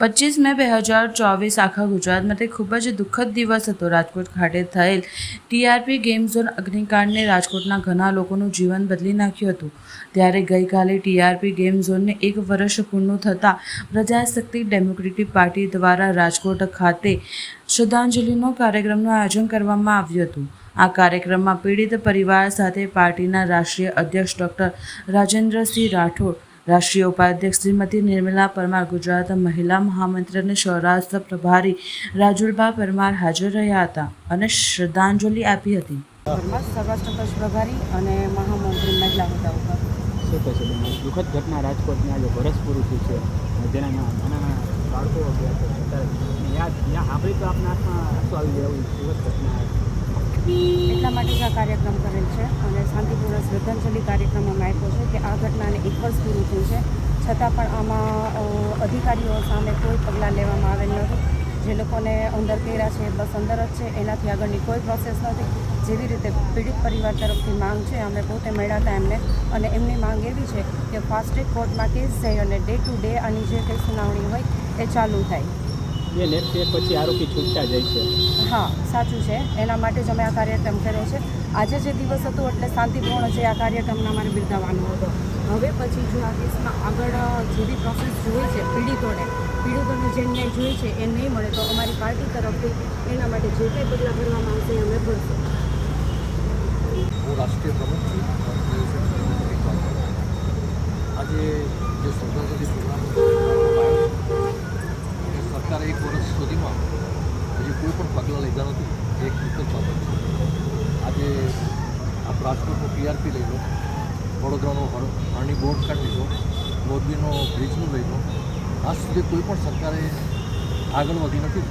પચીસ મે બે હજાર ચોવીસ આખા ગુજરાત માટે ખૂબ જ દુઃખદ દિવસ હતો. રાજકોટ ખાતે થયેલ ટીઆરપી ગેમ ઝોન અગ્નિકાંડને રાજકોટના ઘણા લોકોનું જીવન બદલી નાખ્યું હતું. ત્યારે ગઈકાલે ટીઆરપી ગેમ ઝોનને એક વર્ષ પૂર્ણ થતાં પ્રજાશક્તિ ડેમોક્રેટિક પાર્ટી દ્વારા રાજકોટ ખાતે શ્રદ્ધાંજલિનો કાર્યક્રમનું આયોજન કરવામાં આવ્યું હતું. આ કાર્યક્રમમાં પીડિત પરિવાર સાથે પાર્ટીના રાષ્ટ્રીય અધ્યક્ષ ડૉક્ટર રાજેન્દ્રસિંહ રાઠોડ રાષ્ટ્રીય ઉપાધ્યક્ષ શ્રીમતી નિર્મલા પરમાર ગુજરાત મહિલા મહામંત્રી અને સૌરાષ્ટ્ર પ્રભારી રાજુલભા પરમાર હાજર રહ્યા હતા અને શ્રદ્ધાંજલિ આપી હતી. સૌરાષ્ટ્ર કચ્છ પ્રભારી અને મહામંત્રી મહિલા હોદ્દા ઉપર. શું કહેશો દુઃખદ ઘટના રાજકોટની આજે વરસ પૂરું થયું છે જેના નાના બાળકો યાદ યા સાંભળી તો આપના હાથમાં આંસુ આવી જાય એવું દુઃખદ ઘટના આ કાર્યક્રમ કરેલ છે અને શાંતિપૂર્ણ શ્રદ્ધાંજલિ કાર્યક્રમ અમે આપ્યો છે કે આ ઘટનાને એક વર્ષ પૂરું થયું છે. છતાં પણ આમાં અધિકારીઓ સામે કોઈ પગલાં લેવામાં આવેલ નથી. જે લોકોને અંદર કર્યા છે, બસ અંદર જ છે, એનાથી આગળની કોઈ પ્રોસેસ નથી. જેવી રીતે પીડિત પરિવાર તરફથી માંગ છે, અમે પોતે મળ્યા હતા એમને. અને એમની માંગ એવી છે કે ફાસ્ટ ટ્રેક કોર્ટમાં કેસ જાય અને ડે ટુ ડે આની જે કંઈ સુનાવણી હોય, એ ચાલુ થાય. એ લેટ તે પછી આરોપી છૂટતા જાય છે. હા સાચું છે. એના માટે જ અમે આ કાર્યક્રમ કર્યો છે. આજે જે દિવસ હતો એટલે શાંતિપૂર્ણ છે આ કાર્યક્રમને અમારે બિરદાવવાનો હતો. હવે પછી જો આ કેસમાં આગળ જેવી પ્રોસેસ જોઈએ છે પીડિતોને પીડિતોને જે ન્યાય જોઈએ છે એ નહીં મળે તો અમારી પાર્ટી તરફથી એના માટે જે કંઈ પગલાં ભરવામાં આવશે એ અમે ભરશું. હું રાષ્ટ્રીય પ્રમુખ છું ભારતીય જનતા પાર્ટી. આજે જે શ્રદ્ધાંજલિ પ્રોગ્રામ કરવામાં આવ્યો એ સરકારે એક વર્ષ સુધીમાં હજી કોઈ પણ પગલાં લીધા નથી એ એક દુઃખદ બાબત છે આજે આપ રાજકોટનું પીઆરપી લઈ લો, વડોદરાનો હર- હરણી બોર્ડ કાઢી લીધો, મોરબીનો બ્રિજનું લઈ લો. આજ સુધી કોઈ પણ સરકારે આગળ વધી નથી.